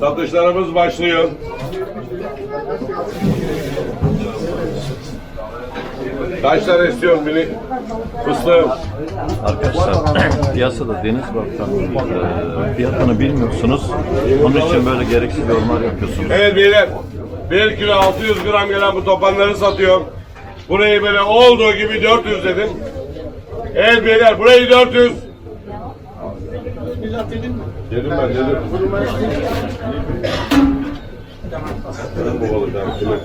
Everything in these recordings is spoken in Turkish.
Satışlarımız başlıyor. Kaç tane istiyorsun beni? Fıstığım. Arkadaşlar piyasada deniz balıklarının e, fiyatını bilmiyorsunuz. Onun için böyle gereksiz yorumlar yapıyorsunuz. Evet beyler. 1 kilo 600 gram gelen bu topanları satıyorum. Burayı böyle olduğu gibi 400 dedim. Evet beyler burayı 400. Dedim ben Bu balıklar kime?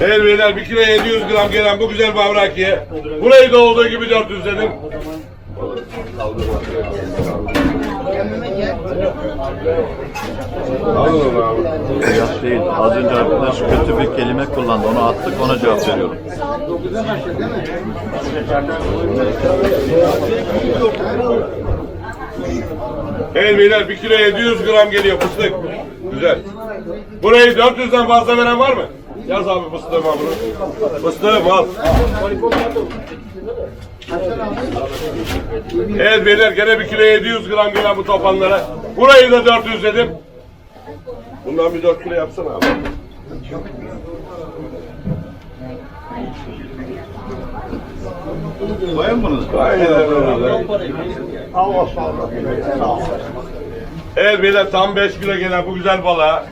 Evet beyler 1 kilo 700 gram gelen bu güzel bavrakiye. Burayı da olduğu gibi 400 dedim. Onu abi. Fiyat değil. Az önce arkadaş kötü bir kelime kullandı. Onu attık ona cevap veriyorum. Evet beyler 1 kilo 700 gram geliyor fıstık. Güzel. Burayı 400'den fazla veren var mı? Yaz abi fıstığımı al bunu. Fıstığım al. Evet beyler gene 1 kilo 700 gram gelen bu topanlara. Burayı da 400 dedim. Bundan bir 4 kilo yapsana abi. Koyun bunu. Aynen öyle. Evet beyler tam 5 kilo gelen bu güzel balığa.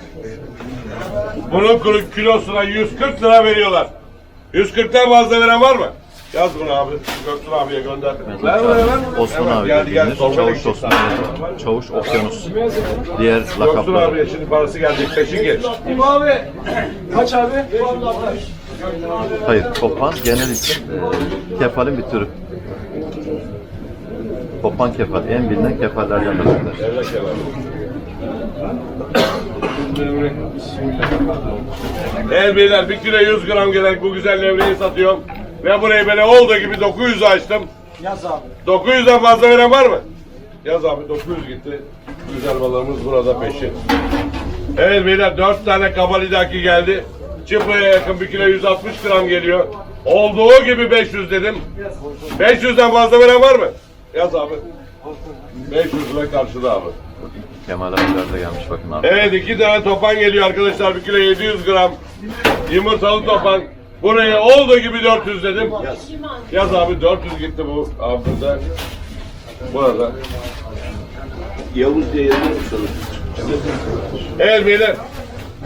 Bunun kilo- kilosuna 140 lira veriyorlar. 140'tan fazla veren var mı? Yaz bunu abi. Göktuğ abiye gönder. Ver buraya ver. Osman abi geldi geldi. dediğimiz Çavuş Osman, zaten. Çavuş Okyanus. Diğer Göktuğ lakapları. abiye şimdi parası gelecek. Peşin geç. İbo abi. Kaç abi? Hayır, kopan genel isim. E, kefalin bir türü. Kopan kefal, en bilinen kefallerden biridir. Şey var. Evet beyler 1 kilo 100 gram gelen bu güzel levreyi satıyorum. Ve burayı böyle olduğu gibi 900 açtım. Yaz abi. 900'den fazla veren var mı? Yaz abi 900 gitti. Güzel balığımız burada peşin. Evet beyler 4 tane kabalidaki geldi. Çıpraya yakın 1 kilo 160 gram geliyor. Olduğu gibi 500 dedim. 500'den fazla veren var mı? Yaz abi. 500 lira karşıda abi. Kemal abiler de gelmiş bakın abi. Evet iki tane topan geliyor arkadaşlar. 1 kilo 700 gram. Yumurtalı topan. Buraya olduğu gibi 400 dedim. Yaz, Yaz abi 400 gitti bu abi burada. Burada. Yavuz diye yazıyor musunuz? Evet beyler.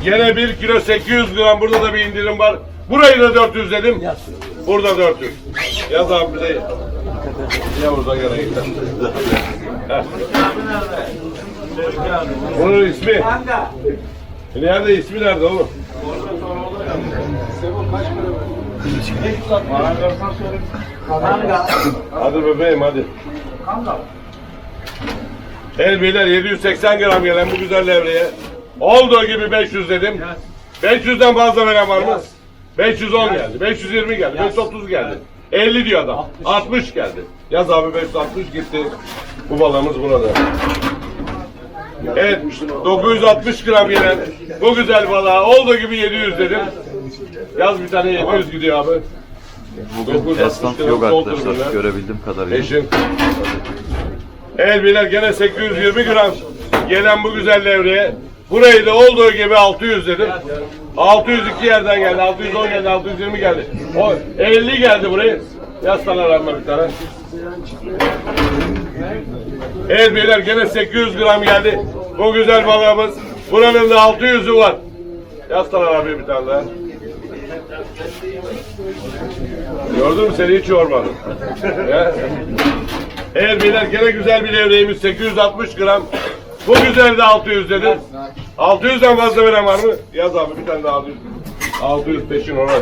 Gene 1 kilo 800 gram burada da bir indirim var. Burayı da 400 dedim. Burada 400. Yaz abi bize. Yavuz'a göre gitti. Bunun ismi. Nerede ismi nerede oğlum? Hadi bebeğim hadi. Evet beyler 780 gram gelen bu güzel levreye. Olduğu gibi 500 dedim. 500'den fazla veren var mı? 510 geldi, 520 geldi, 530 geldi. 50 diyor adam. 60 geldi. Yaz abi 560 gitti. Bu balığımız burada. Evet 960 gram gelen bu güzel balığa olduğu gibi 700 dedim. Yaz bir tane 700 gidiyor abi. Bugün 960 esnaf yok arkadaşlar görebildiğim kadarıyla. Eşin. Evet beyler gene 820 gram gelen bu güzel levreye. Burayı da olduğu gibi 600 dedim. 602 yerden geldi, 610 geldi, 620 geldi. O 50 geldi buraya. Yaz sana rağmen bir tane. Evet beyler gene 800 gram geldi. Bu güzel balığımız. Buranın da 600'ü var. Yaz sana abi bir tane daha. Gördün mü seni hiç yormadım. Evet beyler gene güzel bir levreğimiz 860 gram. Bu güzel de 600 dedim. 600'den fazla veren var mı? Yaz abi bir tane daha 600. 600 peşin orada.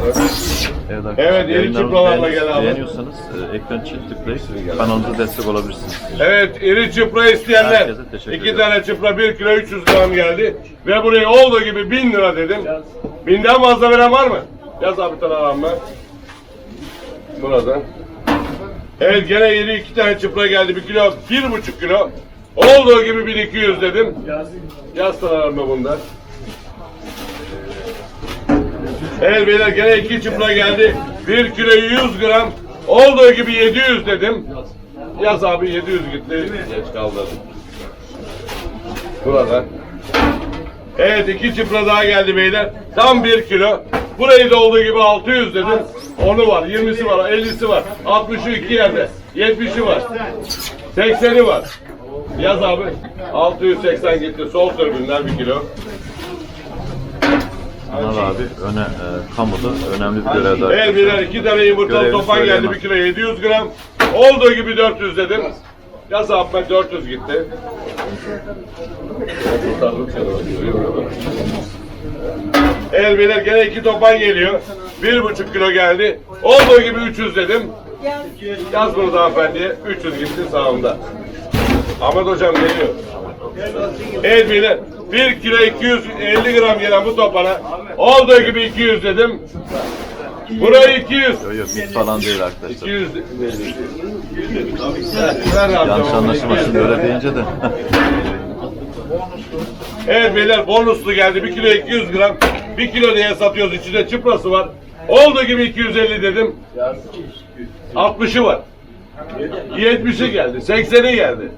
Evet, arkadaşlar, Evet, yeni çıpralarla gel abi. Beğeniyorsanız e, ekran çift tıklayıp kanalımıza destek olabilirsiniz. Evet iri çıpra isteyenler. İki tane çıpra 1 kilo 300 gram geldi. Ve buraya olduğu gibi 1000 lira dedim. Binden fazla veren var mı? Yaz abi bir tane. Burada. Evet gene iri iki tane çıpra geldi. 1 kilo, 1,5 kilo. Olduğu gibi 1200 dedim. Yaz sana ben bundan. Evet beyler gene iki çıpra geldi. 1 kilo 100 gram. Olduğu gibi 700 dedim. Yaz abi 700 gitti. Geç kaldı. Burada. Evet iki çıpra daha geldi beyler. Tam bir kilo. Burayı da olduğu gibi 600 dedim. Onu var, 20'si var, 50'si var. 60'ı iki yerde. 70'i var. 80'i var. Yaz abi. 680 gitti. Sol tribünler bir kilo. Bunlar abi öne, e, kamuda önemli bir görev daha. Evet beyler iki tane yumurtalı Görevli topan geldi bir kilo 700 gram. Olduğu gibi 400 dedim. Yaz Ahmet 400 gitti. Evet beyler gene iki topan geliyor. Bir buçuk kilo geldi. Olduğu gibi 300 dedim. Yaz bunu da hanımefendiye. 300 gitti sağımda. Ahmet hocam geliyor. Evet beyler. 1 kilo 250 gram gelen bu topana olduğu gibi 200 dedim. Burayı 200. Yok yok mit falan değil arkadaşlar. 200. Ver abi, Yanlış anlaşılmasın böyle deyince de. Evet beyler bonuslu geldi. 1 kilo 200 gram. 1 kilo diye satıyoruz. İçinde çıprası var. Olduğu gibi 250 dedim. 60'ı var. 70'i geldi. 80'i geldi.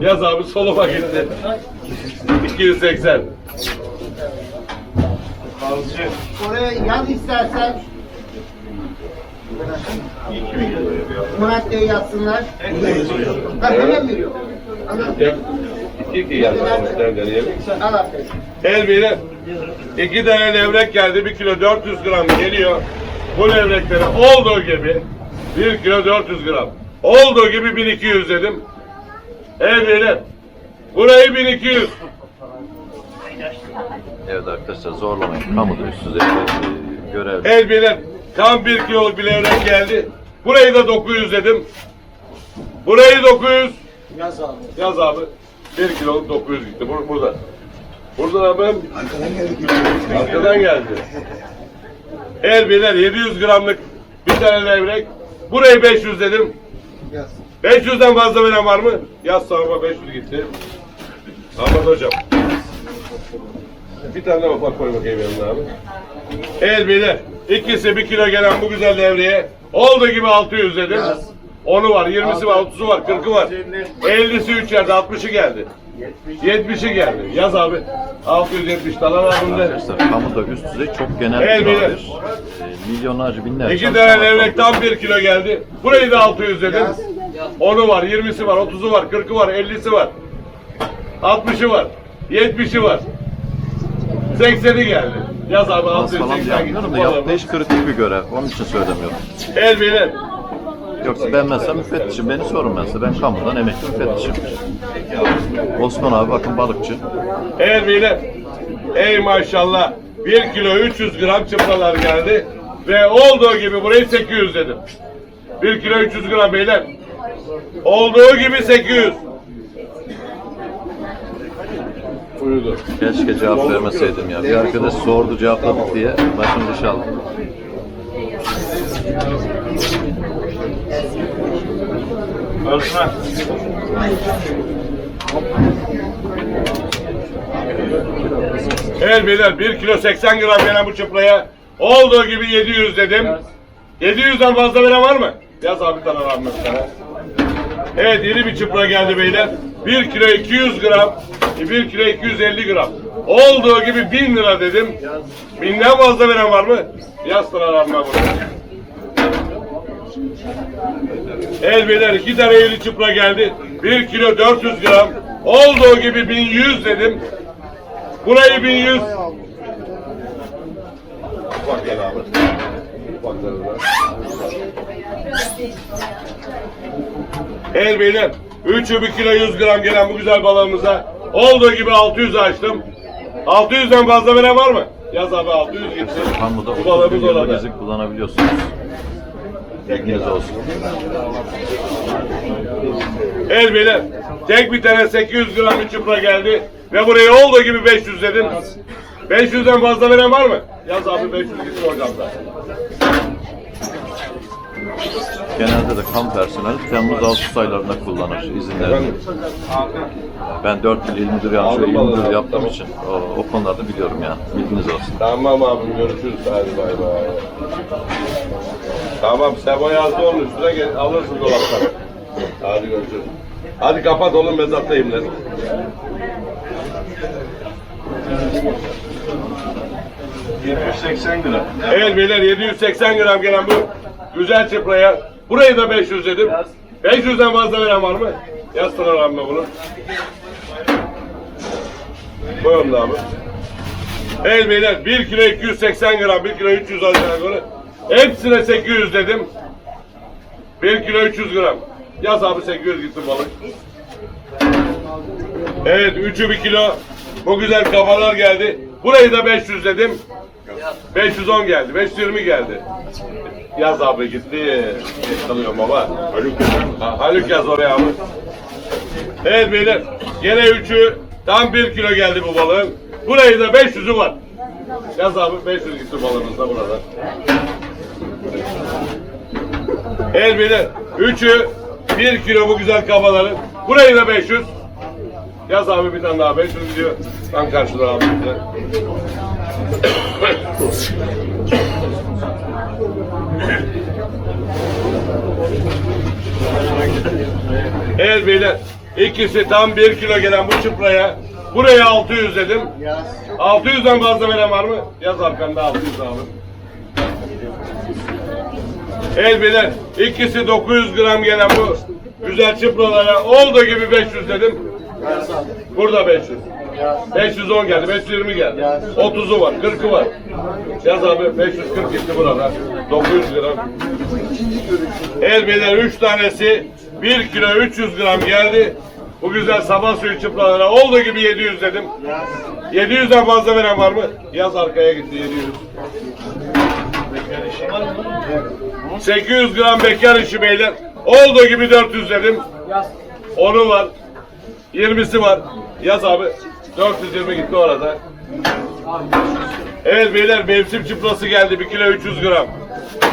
Yaz abi soluma gitti. 280. Oraya yaz istersen. Murat Bey yazsınlar. Ben hemen veriyorum. İki geldi. deneyelim. Al abi. El beyler. İki tane levrek geldi. 1 kilo 400 gram geliyor. Bu levreklere olduğu gibi 1 kilo 400 gram. Olduğu gibi 1200 dedim. El beyler. Burayı 1200. evet arkadaşlar zorlamayın. Kamuda üst düzey bir görev. El beyler. Tam 1 kiloluk bir levrek geldi. Burayı da 900 dedim. Burayı 900. Yaz abi. Yaz abi. 1 kiloluk 900 gitti. Bur burada. Buradan abi. Arkadan geldi. Arkadan geldi. El beyler 700 gramlık bir tane levrek. Burayı 500 dedim. 500'den fazla veren var mı? Yaz sağıma 500 gitti. Ahmet hocam. Bir tane daha bak koy bakayım yanına abi. El beyler. İkisi bir kilo gelen bu güzel levreye. Olduğu gibi 600 dedim. Onu var, 20'si var, 30'u var, 40'ı var. 50'si 3 yerde, 60'ı geldi. 70'i geldi. Yaz abi. 670 tane var bunda. Arkadaşlar kamuda üst düzey çok genel Evet, bir tabir. E, milyonlarca binlerce. İki tane levrek tam 1 kilo geldi. Burayı da 600 dedim. Onu var, 20'si var, 30'u var, 40'ı var, 50'si var. 60'ı var. 70'i var. 80'i geldi. Yaz abi Az falan 680 gitti. yapmıyorum da yaptığı iş kritik bir görev. Onun için söylemiyorum. El beyler. Yoksa ben mesela müfettişim. Beni sorun mesela. Ben kamudan emekli müfettişim. Osman abi bakın balıkçı. El beyler. Ey maşallah. 1 kilo 300 gram çıpralar geldi. Ve olduğu gibi burayı 800 dedim. 1 kilo 300 gram beyler. Olduğu gibi 800. Uyudu. Keşke cevap vermeseydim ya. Bir arkadaş sordu cevapladık diye başım dışa aldım. Ölçme. Evet beyler 1 kilo 80 gram gelen bu çıpraya olduğu gibi 700 dedim. 700'den fazla veren var mı? Yaz abi tane var mı? Evet yeni bir çıpra geldi beyler. 1 kilo 200 gram, 1 kilo 250 gram. Olduğu gibi 1000 lira dedim. Binden fazla veren var mı? Tane var mı? El beyler iki tane yeni çıpra geldi. 1 kilo 400 gram. Olduğu gibi 1100 dedim. Burayı 1100. Bak gel abi. Bak. El beyler. Üçü 1 kilo 100 gram gelen bu güzel balığımıza olduğu gibi 600 açtım. 600'den fazla veren var mı? Yaz abi 600 gitti. Kamuda Bu 30 balığımız orada. izi kullanabiliyorsunuz. Bilginiz olsun. El beyler. Tek bir tane 800 gram bir çıpra geldi. Ve buraya olduğu gibi 500 dedim. 500'den fazla veren var mı? Yaz abi 500 gitti hocam da. Genelde de kam personeli Temmuz Ağustos aylarında kullanır. Efendim? Ben 4 yıl il müdür yardımcılığı il müdür yaptığım için o, o konularda biliyorum yani. Bilginiz olsun. Tamam abim görüşürüz. Hadi bay bay. Tamam Sebo yazdı onun üstüne gel, alırsın dolaptan. Hadi görüşürüz. Hadi kapat oğlum mezattayım lan. gram. Evet beyler 780 gram gelen bu güzel çıpraya. Burayı da 500 dedim. 500'den fazla veren var mı? Yaz sana rağmen bunu. Koyalım da abi. Evet beyler 1 kilo 280 gram, 1 kilo 300 aşağı yukarı. Hepsine 800 dedim. 1 kilo 300 gram. Yaz abi 800 gitti balık. Evet 3'ü 1 kilo. Bu güzel kafalar geldi. Burayı da 500 dedim. 510 geldi. 520 geldi. Yaz abi gitti. Kalıyorum baba. Haluk Ha, Haluk yaz oraya abi. Evet beyler. Gene 3'ü tam 1 kilo geldi bu balığın. Burayı da 500'ü var. Yaz abi 500 gitti balığımız da burada. Evet beyler. 3'ü 1 kilo bu güzel kafaların. Burayı da 500. Yaz abi bir tane daha 500 gidiyor. Tam karşıda abi. Evet beyler. İkisi tam 1 kilo gelen bu çıpraya. Buraya 600 dedim. Yaz. 600'den fazla veren var mı? Yaz arkamda 600 abi. Evet beyler. İkisi 900 gram gelen bu güzel çıpralara olduğu gibi 500 dedim. Burada 500. 510 geldi, 520 geldi. 30'u var, 40'ı var. Yaz abi 540 gitti burada. 900 gram. Beyler 3 tanesi 1 kilo 300 gram geldi. Bu güzel sabah suyu çıpralara olduğu gibi 700 dedim. 700'den fazla veren var mı? Yaz arkaya gitti 700. 800 gram bekar işi beyler. Olduğu gibi 400 dedim. Onu var. 20'si var. Yaz abi. 420 gitti orada. Evet beyler mevsim çıprası geldi. 1 kilo 300 gram.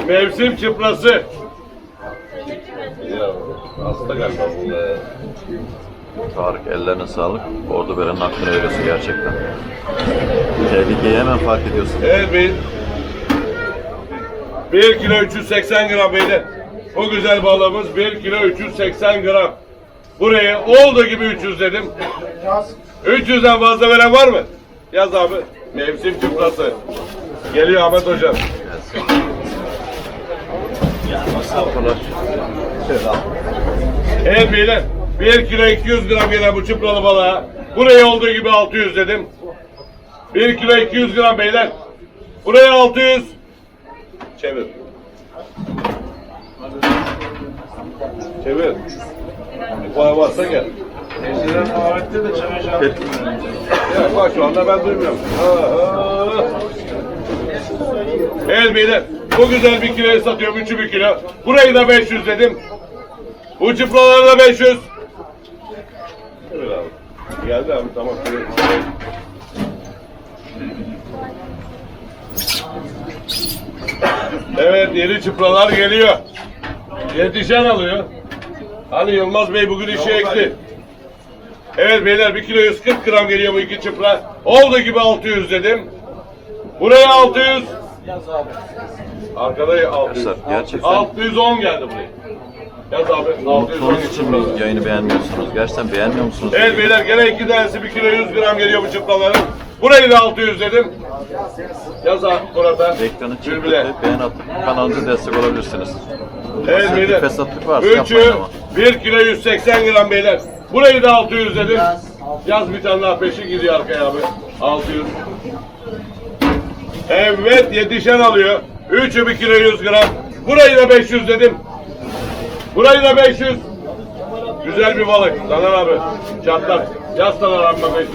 Mevsim çıprası. Ya hasta galiba bunda. Tarık ellerine sağlık. Ordu verenin hakkını veriyorsun gerçekten. Tehlikeyi hemen fark ediyorsun. Evet bey. 1 kilo 380 gram beyler. Bu güzel balığımız 1 kilo 380 gram. Buraya olduğu gibi 300 dedim. 300'den fazla veren var mı? Yaz abi. Mevsim çıprası. Geliyor Ahmet hocam. Evet beyler. 1 kilo 200 gram gelen bu çıpralı balığa. Buraya olduğu gibi 600 dedim. 1 kilo 200 gram beyler. Buraya 600. Çevir. Çevir. Var varsa gel. Ya bak şu anda ben duymuyorum. Evet beyler. Bu güzel bir kiloyu satıyorum. Üçü bir kilo. Burayı da 500 dedim. Bu çıplaları da 500. Evet abi. Geldi abi tamam. Evet yeni çıpralar geliyor. Yetişen alıyor. Hani Yılmaz Bey bugün işe ekti. Evet beyler 1 kilo 140 gram geliyor bu iki çıpra. Olduğu gibi 600 dedim. Buraya 600. Arkada 600. Arkadaşlar gerçekten 610 geldi buraya. Yaz abi 610 unuttuğunuz için mi çıpralar. yayını beğenmiyorsunuz? Gerçekten beğenmiyor musunuz? Evet beyler gene iki tanesi 1 kilo 100 gram geliyor bu çıplaların. Burayı da 600 dedim. Yaz abi burada. Ekranı Bülbüle. çıkıp beğen atıp kanalımıza destek olabilirsiniz. Evet Basit bir beyler. fesatlık varsa Üçü yapmayın ama. 1 kilo 180 gram beyler. Burayı da 600 dedim. Yaz bir tane daha peşin gidiyor arkaya abi. 600. Evet yetişen alıyor. Üçü 1 kilo 100 gram. Burayı da 500 dedim. Burayı da 500. Güzel bir balık. Taner abi. Çatlak. Yaz Taner abi 500.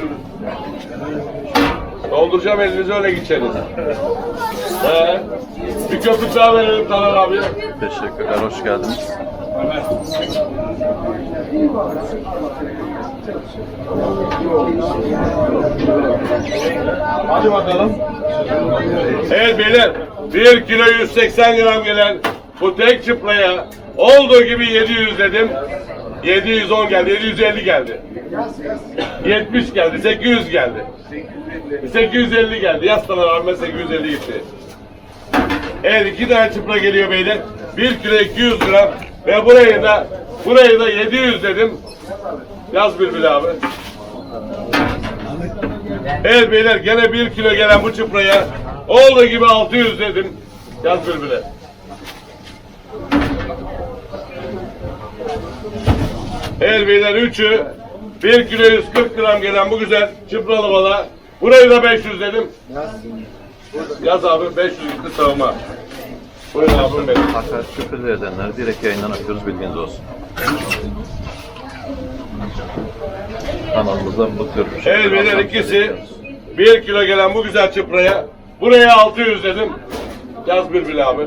Dolduracağım elinizi öyle gideceğiniz. He. Bir köpük daha verelim Taner abi. Teşekkürler, hoş geldiniz. Hadi bakalım. Evet beyler 1 kilo 180 gram gelen bu tek çıplaya olduğu gibi 700 dedim. 710 geldi, 750 geldi. 70 geldi, 800 geldi. 850 geldi. Yaslanlar abi 850 gitti. Evet iki tane çıpla geliyor beyler. 1 kilo 200 gram ve burayı da burayı da 700 dedim. Yaz Bülbül abi. Evet beyler gene 1 kilo gelen bu çıpraya olduğu gibi 600 dedim. Yaz bülbüle. Evet beyler 3'ü 1 kilo 140 gram gelen bu güzel çıpralı bala. Burayı da 500 dedim. Yaz abi 500 gitti savunma. Buyurun abim benim. Hakaret küfür edenleri direkt yayından atıyoruz bilginiz olsun. Kanalımızda bu tür bir. Evet beyler ikisi 1 kilo gelen bu güzel çıpraya. Buraya 600 dedim. Yaz Bülbül abi.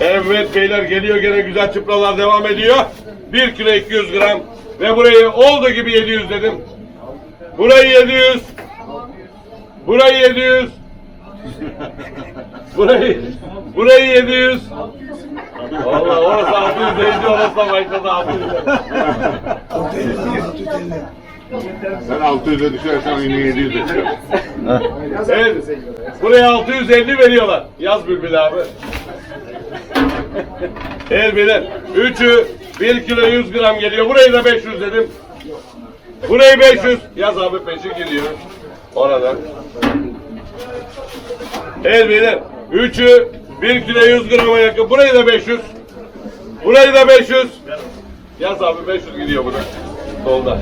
Evet beyler geliyor gene güzel çıpralar devam ediyor. 1 kilo 200 gram. Ve burayı olduğu gibi 700 dedim. Burayı 700. Burayı 700. Burayı burayı 700. Valla orası 600 deyince orası da başladı 600. Sen 600'e düşersen yine 700 düşer. Evet. Buraya 650 veriyorlar. Yaz Bülbül abi. Evet beyler. Üçü 1 kilo 100 gram geliyor. Burayı da 500 dedim. Burayı 500. Yaz abi peşi gidiyor. Oradan. Evet beyler. Üçü 1 kilo 100 grama yakın. Burayı da 500. Burayı da 500. Yaz abi 500 gidiyor buna. Solda.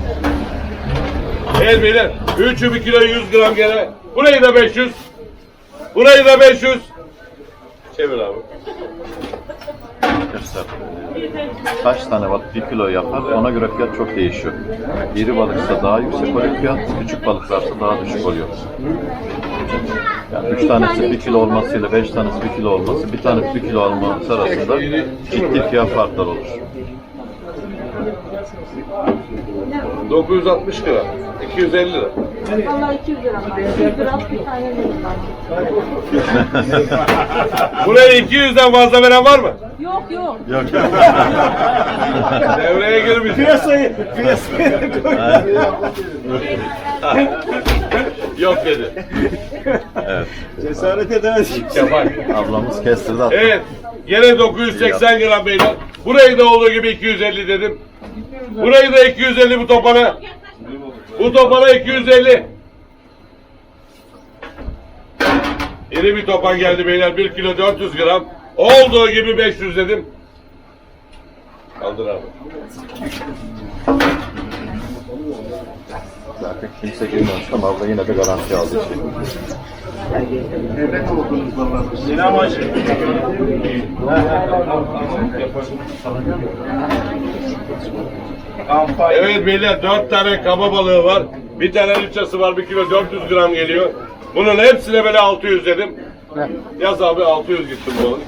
Evet beyler. Üçü 1 kilo 100 gram gene. Burayı da 500. Burayı da 500. Çevir abi. Arkadaşlar kaç tane balık bir kilo yapar ona göre fiyat çok değişiyor. İri balıksa daha yüksek oluyor fiyat, küçük balıklarsa daha düşük oluyor. Yani üç tanesi bir kilo olmasıyla beş tanesi bir kilo olması, bir tanesi bir kilo olması arasında ciddi fiyat farkları olur. 960 lira. 250 lira. Vallahi 200 lira. 200 lira bir tane bana. Buraya 200'den fazla veren var mı? Yok yok. Devreye girmiş. Piyasayı, piyasayı Yok dedi. Cesaret edemez. Yapar. Ablamız kestirdi attı. Evet. Gene 980 gram beyler. Burayı da olduğu gibi 250 dedim. Burayı da 250 bu topana. Bu topana 250. İri bir topan geldi beyler. 1 kilo 400 gram. Olduğu gibi 500 dedim. Kaldır abi. Zaten kimse girmemiş ama abla yine de garanti aldı. Evet beyler 4 tane kaba balığı var. Bir tane lüçası var. 1 kilo 400 gram geliyor. Bunun hepsine böyle 600 dedim. Yaz abi 600 gitti bu.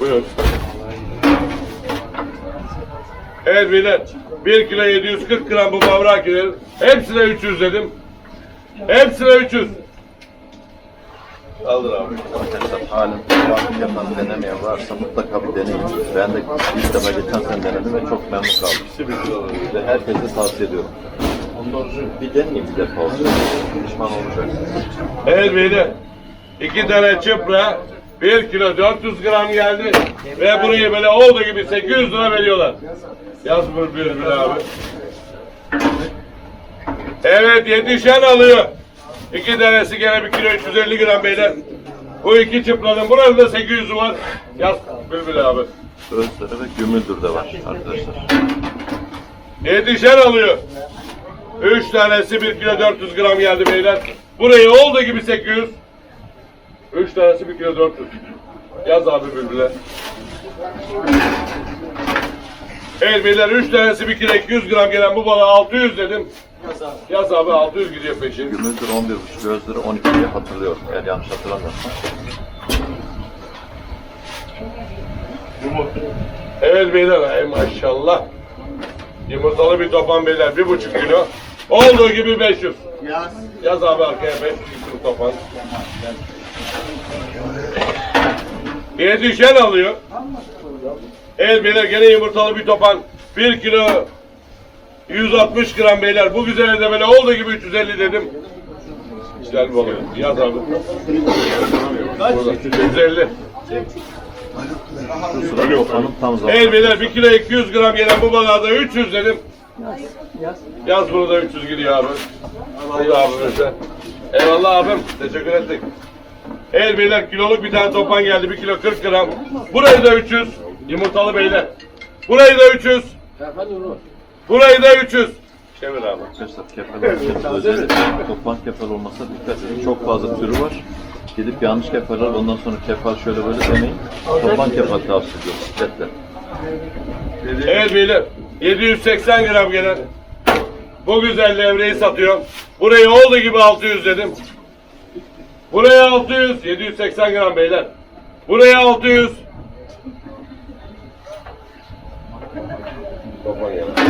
Buyur. Evet beyler 1 kilo 740 gram bu mavrakilerin hepsine 300 dedim. Hepsine 300. Kaldır abi. Arkadaşlar halen balık yapan denemeyen varsa mutlaka bir deneyin. Ben de ilk defa geçen sene denedim ve çok memnun kaldım. İkisi 1 kilo. Ve herkese tavsiye ediyorum. Bir deneyin bir defa olsun. Pişman olacaksınız. Evet beyler. iki tane çıpra 1 kilo 400 gram geldi ve burayı böyle olduğu gibi 800 lira veriyorlar. Yaz bir bir abi. Evet yetişen alıyor. İki tanesi gene 1 kilo 350 gram beyler. Bu iki çıpranın burada da 800'ü var. Yaz Bülbül abi. Özleri ve gümüldür de var arkadaşlar. Yetişen alıyor. Üç tanesi 1 kilo 400 gram geldi beyler. Burayı olduğu gibi 800. Üç tanesi 1 kilo 400. Yaz abi bülbüle. Evet beyler üç tanesi 1 kilo 200 gram gelen bu balığa 600 dedim. Yaz abi 600 gidiyor peşin. Gümüldür 11,5 özleri 12 diye hatırlıyorum. Eğer yanlış hatırlamıyorsam. Evet beyler ay maşallah. Yumurtalı bir topan beyler bir buçuk kilo. Olduğu gibi 500. Yaz. Yaz abi arkaya 500 kilo topan. Yetişen alıyor. Evet beyler gene yumurtalı bir topan. 1 kilo 160 gram beyler. Bu güzel de böyle olduğu gibi 350 dedim. Güzel balık. Yaz abi. Burada 350. Şu sıra topanın tam zamanı. Evet beyler 1 kilo 200 gram gelen bu balığa da 300 dedim. Yaz. Yaz bunu da 300 gidiyor abi. Allah abimize. Eyvallah abim. Teşekkür ettik. Evet beyler kiloluk bir tane topan geldi. 1 kilo 40 gram. Burayı da 300. Yumurtalı beyler. Burayı da 300. Burayı da 300. Çevir abi. Arkadaşlar kepeler kepeler özellikle topan kepel olmasa dikkat edin. Çok fazla türü var. Gidip yanlış kepeler ondan sonra kepel şöyle böyle demeyin. Topan kepel tavsiye ediyorum dikkatle. Evet beyler. 780 gram gelen. Bu güzel levreyi satıyorum. Burayı olduğu gibi 600 dedim. Buraya 600. 780 gram beyler. Buraya 600. Topan geldi.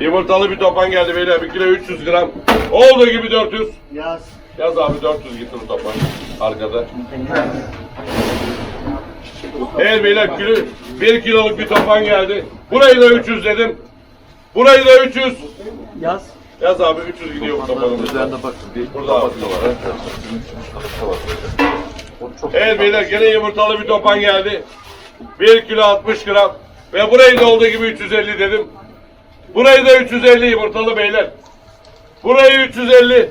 Yumurtalı bir topan geldi beyler. 1 kilo 300 gram. Olduğu gibi 400. Yaz. Yaz abi 400 gitti bu topan. Arkada. Evet beyler kilo, 1 kiloluk bir topan geldi. Burayı da 300 dedim. Burayı da 300. Yaz. Yaz abi 300 gidiyor bu topanımız. üzerinde bakın bir Burada abi. Evet beyler gene yumurtalı bir topan geldi. 1 kilo 60 gram. Ve burayı da olduğu gibi 350 dedim. Burayı da 350 yumurtalı beyler. Burayı 350.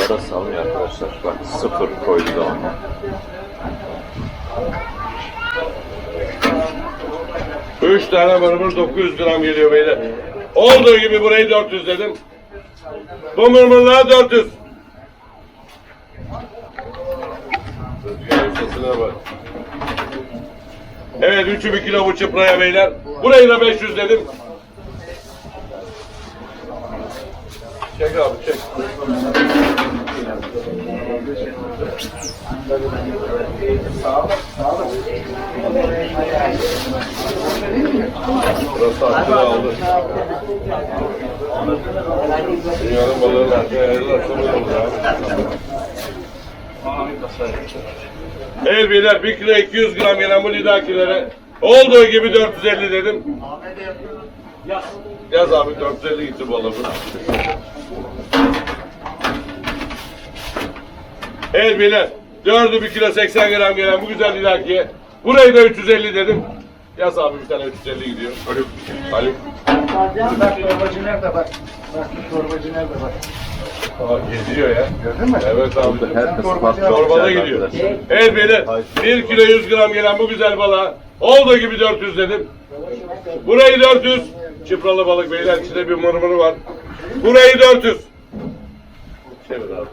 Yara salmıyor arkadaşlar. Bak sıfır koydu da onu. Üç tane mırmır 900 gram geliyor beyler. Olduğu gibi burayı 400 dedim. Bu mırmırlığa 400. Evet üçü bir kilo bu çıpraya beyler. Burayı da 500 dedim. Çek abi çek. Burası aklını aldı. Dünyanın balığı nerede? Ayarlar sonra olur abi. Evet beyler 1 kilo 200 gram gelen bu lidakilere olduğu gibi 450 dedim. Yaz abi 450 gitti alamın. Evet beyler 4'ü 1 kilo 80 gram gelen bu güzel lidakiye burayı da 350 dedim. Yaz abi bir tane 350 gidiyor. Haluk. Haluk. Bak torbacı nerede bak. Bak torbacı nerede bak. Aa, geziyor ya. Gördün mü? Evet abi. Herkes farklı Çorbada gidiyor. Evet beyler 1 kilo 100 gram gelen bu güzel balığa olduğu gibi 400 dedim. Burayı 400. Çıpralı balık beyler içinde bir mırmırı var. Burayı 400. Çevir abi.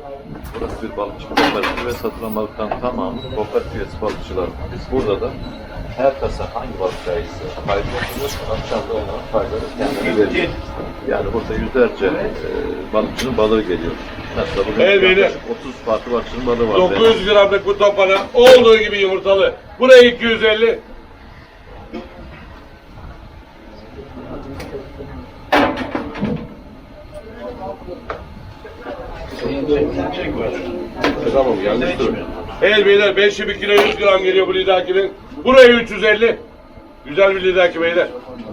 Burası bir balıkçı kooperatif ve satılan balıkların tamamı kooperatif üyesi balıkçılar. Biz burada da her kasa hangi balık sayısı kaydediyoruz, akşamda olan payları kendine veriyor. Yani burada yüzlerce e, balıkçının balığı geliyor. Mesela bugün beyler. yaklaşık 30 farklı balıkçının balığı var. 900 gramlık bu topana olduğu gibi yumurtalı. Burayı 250. E, Tamam yanlış durum. Evet beyler 5'i 1 kilo 100 gram geliyor bu lidakinin. Burayı 350. Güzel bir lidaki beyler.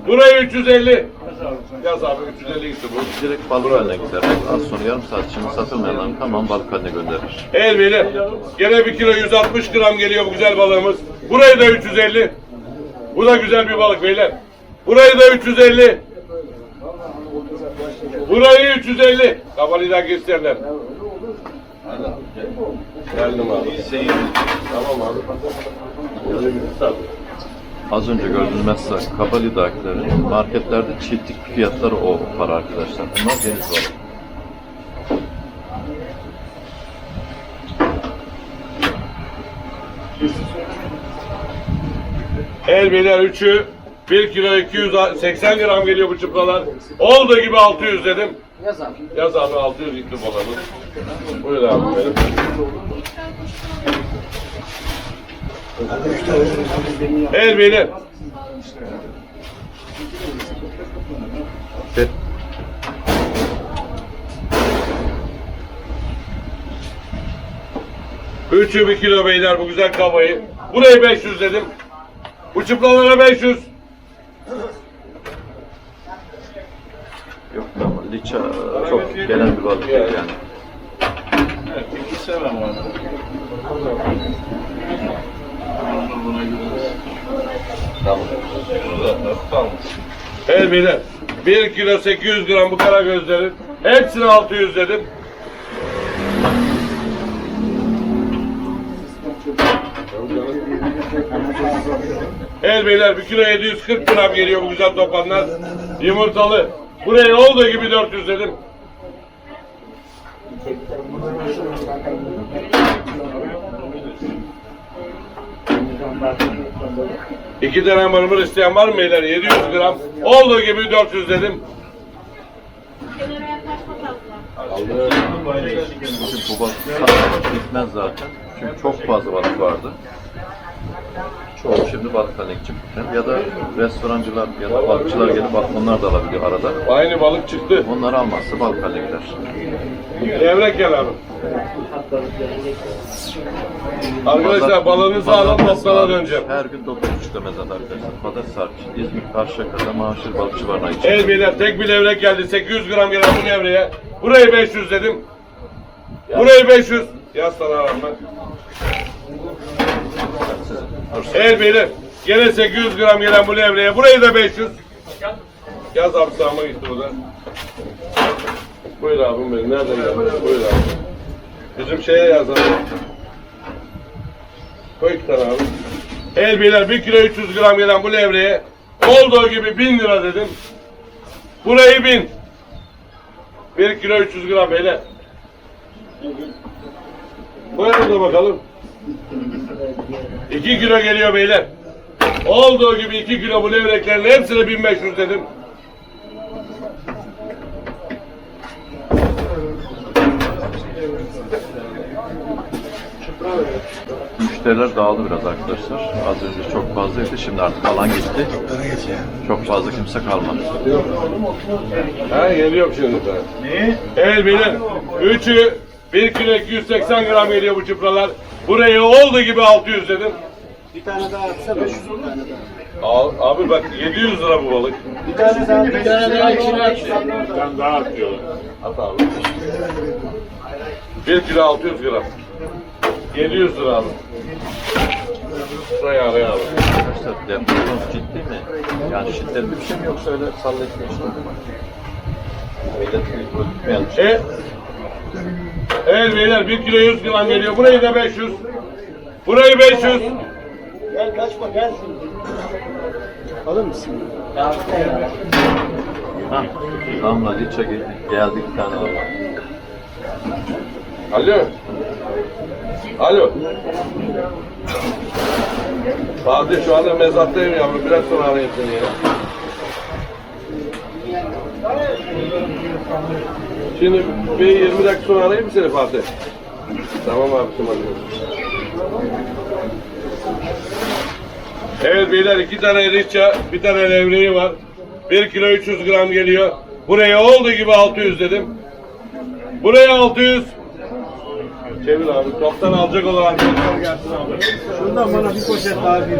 Burayı 350. Yaz abi 350 gitti bu. Direkt balık haline gider. Az sonra yarım saat içinde satılmayanların tamam balık haline gönderir. El beyler. Gene 1 kilo 160 gram geliyor bu güzel balığımız. Burayı da 350. Bu da güzel bir balık beyler. Burayı da 350. Burayı 350. Kabalıyla gösterirler. Geldim abi. Tamam abi. Az önce gördüğünüz mesela Kabali'dakilerin marketlerde çiftlik fiyatları o para arkadaşlar. Bunlar deniz balığı. El beyler 3'ü 1 kilo 280 gram geliyor bu çıpralar. Olduğu gibi 600 dedim. Yaz abi. Yaz abi 600 gitti balığımız. Buyur abi benim. El beyler. Üçü bir kilo beyler bu güzel kavayı. Burayı 500 dedim. Bu çıplalara 500. yok ama liç Riça çok gelen bir balık yani. İki sevmem onu. Evet beyler. 1 kilo 800 gram bu kara gözlerin. Hepsini 600 dedim. Evet beyler 1 kilo 740 gram geliyor bu güzel topanlar. Yumurtalı. Buraya olduğu gibi 400 dedim. İki tane mırmır isteyen var mı beyler? 700 gram. Olduğu gibi 400 dedim. Kenara yaklaşma satmak bitmez zaten. Çünkü çok fazla balık vardı. Çoğu şimdi balıktan çıktı. Ya da restorancılar ya da balıkçılar gelip bak onlar da alabiliyor arada. Aynı balık çıktı. Onları almazsa balık gider. Levrek gel abi. Arkadaşlar balığınızı alın toplana döneceğim. Her gün 9.30'da mezat arkadaşlar. Pazartesi akşam İzmir Karşıyaka'da Maaşır Balıkçı Barınağı için. Evet beyler tek bir levrek geldi. 800 gram gelen bu levreye. Burayı 500 dedim. Burayı 500. Yaz sana Rahman. Evet beyler. Gene 800 gram gelen bu levreye. Burayı da 500. Yaz abi sağıma gitti bu da. Buyur abim benim. Nereden geldin? Buyur abi. Bizim şeye yaz abi. Koy iki tane abi. Evet beyler 1 kilo 300 gram gelen bu levreye olduğu gibi 1000 lira dedim. Burayı 1000. 1 kilo 300 gram beyler. Buyurun da bakalım. 2 kilo geliyor beyler. Olduğu gibi 2 kilo bu levreklerin hepsine 1500 dedim. Müşteriler dağıldı biraz arkadaşlar. Az önce çok fazlaydı. Şimdi artık alan gitti. Çok fazla kimse kalmadı. Ha geliyorum şimdi. Ne? Evet beyler. Üçü 1 kilo 280 gram geliyor bu çıpralar. Buraya olduğu gibi 600 dedim. Bir tane daha atsa 500 bir tane daha. Al, abi bak 700 lira bu balık. Bir tane daha, bir tane daha içine at. Ben daha atıyorum. At abi. 1 kilo 600 gram. 700 lira abi. Şuraya araya abi. Arkadaşlar depremimiz ciddi mi? Yani şiddetli bir şey mi yoksa öyle sallayıp geçti mi? Millet öldürmeyen bir şey. E, evet beyler 1 kilo 100 gram geliyor. Burayı da 500. Burayı 500. Gel kaçma gel. Alır mısın? Ha, Damla Liça geldi, geldi bir tane daha. Alo. Alo. Fatih şu anda mezattayım yavrum. Biraz sonra arayayım seni ya. Şimdi bir 20 dakika sonra arayayım mı seni Fatih? Tamam abi tamam. Evet beyler iki tane riça, bir tane levreği var. 1 kilo 300 gram geliyor. Buraya olduğu gibi 600 dedim. Buraya 600. Çevir abi. Toptan alacak olan arkadaşlar gelsin abi. Şuradan bana bir poşet daha bir.